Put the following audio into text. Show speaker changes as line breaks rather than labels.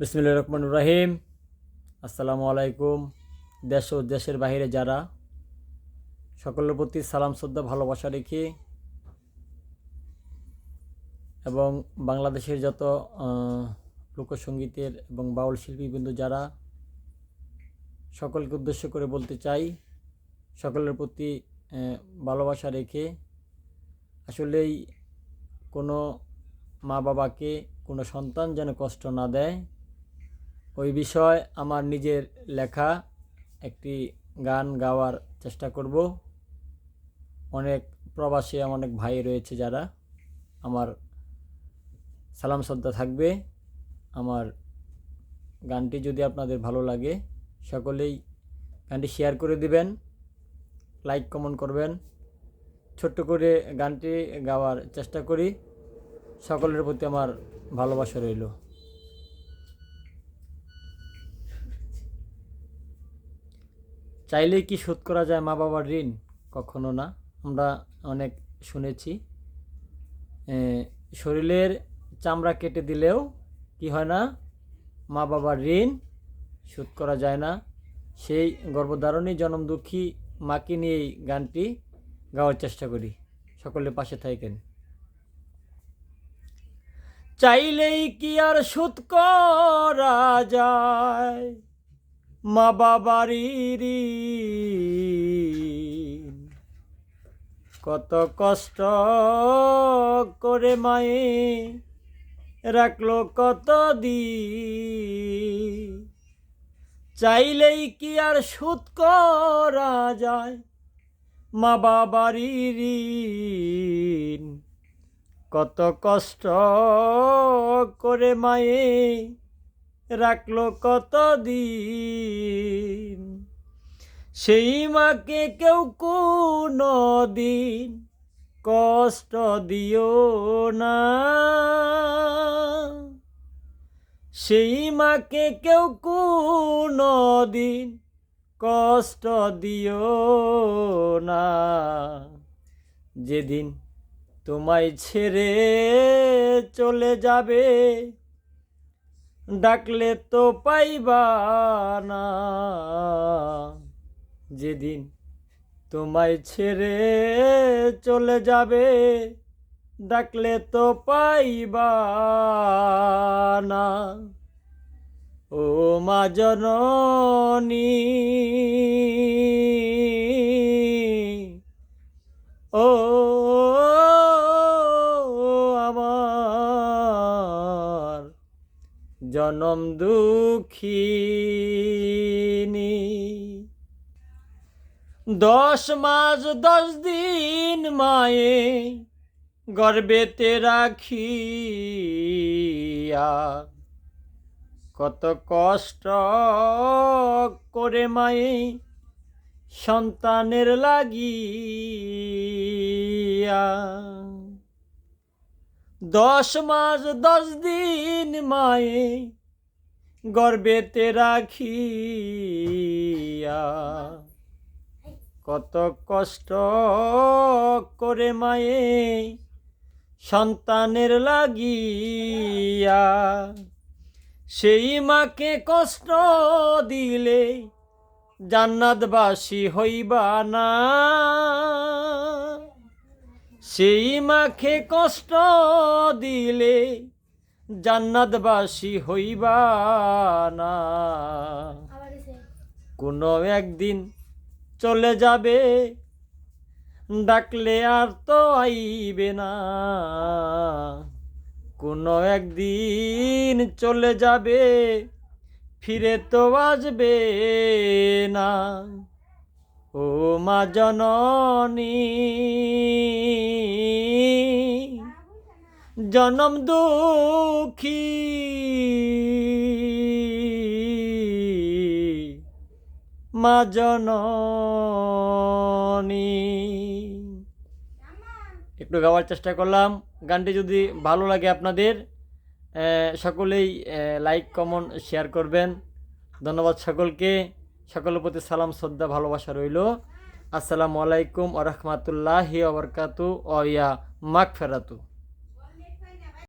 বিসমিল্লা রহমান রাহিম। আসসালামু আলাইকুম দেশ ও দেশের বাইরে যারা সকলের প্রতি সালাম, শ্রদ্ধা, ভালোবাসা রেখে এবং বাংলাদেশের যত লোকসঙ্গীতের এবং বাউল শিল্পীবৃন্দ যারা সকলকে উদ্দেশ্য করে বলতে চাই, সকলের প্রতি ভালোবাসা রেখে আসলেই কোনো মা বাবাকে কোনো সন্তান যেন কষ্ট না দেয়। ওই বিষয় আমার নিজের লেখা একটি গান গাওয়ার চেষ্টা করব। অনেক প্রবাসী, অনেক ভাই রয়েছে যারা আমার সালাম শ্রদ্ধা থাকবে। আমার গানটি যদি আপনাদের ভালো লাগে, সকলেই গানটি শেয়ার করে দিবেন, লাইক, কমেন্ট করবেন। ছোট্ট করে গানটি গাওয়ার চেষ্টা করি। সকলের প্রতি আমার ভালোবাসা রইল। চাইলেই কি শোধ করা যায় মা বাবার ঋণ? কখনো না। আমরা অনেক শুনেছি। শরীরের চামড়া কেটে দিলেও কি হয় না? মা বাবার ঋণ শোধ করা যায় না। সেই গর্ভধারণী জনম দুঃখী মাকে নিয়ে এই গানটি গাওয়ার চেষ্টা করি। সকলের পাশে থাকেন। চাইলেই কি আর শোধ করা যায়? মা বাবারই কত কষ্ট করে মায়ে রাখল কত দি চাইলেই কি আর শোধ করা যায় মা বাবারই ঋণ কত কষ্ট করে মায়ে রাখল কত দিন সেই মাকে কেউ কোনো দিন কষ্ট দিও না। সেই মাকে কেউ কোনো দিন কষ্ট দিও না। যেদিন তোমায় ছেড়ে চলে যাবে ডাকলে তো পাইবা না। যেদিন তোমায় ছেড়ে চলে যাবে, ডাকলে তো পাইবা না। ও মা জননী জনম দুঃখিনী। দশ মাস দশ দিন মায়ে গর্বেতে রাখিয়া। কত কষ্ট করে মায়ে সন্তানের লাগিয়া। দশ মাস, দশ দিন মায়ে গর্বেতে রাখিয়া। কত কষ্ট করে মায়ে সন্তানের লাগিয়া। সেই মাকে কষ্ট দিলে জান্নাতবাসী হইবা না। সেই মাকে কষ্ট দিলে জান্নাতবাসী হইবা না। কোনো একদিন চলে যাবে ডাকলে আর তো আইবে না। কোনো একদিন চলে যাবে ফিরে তো আসবে না। ও মা জননী। জনম দুঃখী। মা জননী। একটু গাওয়ার চেষ্টা করলাম। গানটি যদি ভালো লাগে আপনাদের সকলেই লাইক কমন শেয়ার করবেন। ধন্যবাদ সকলকে। সকলের প্রতি সালাম শ্রদ্ধা ভালোবাসা রইল। আসসালামু আলাইকুম আ ওবরকাতু মাক ফেরাতু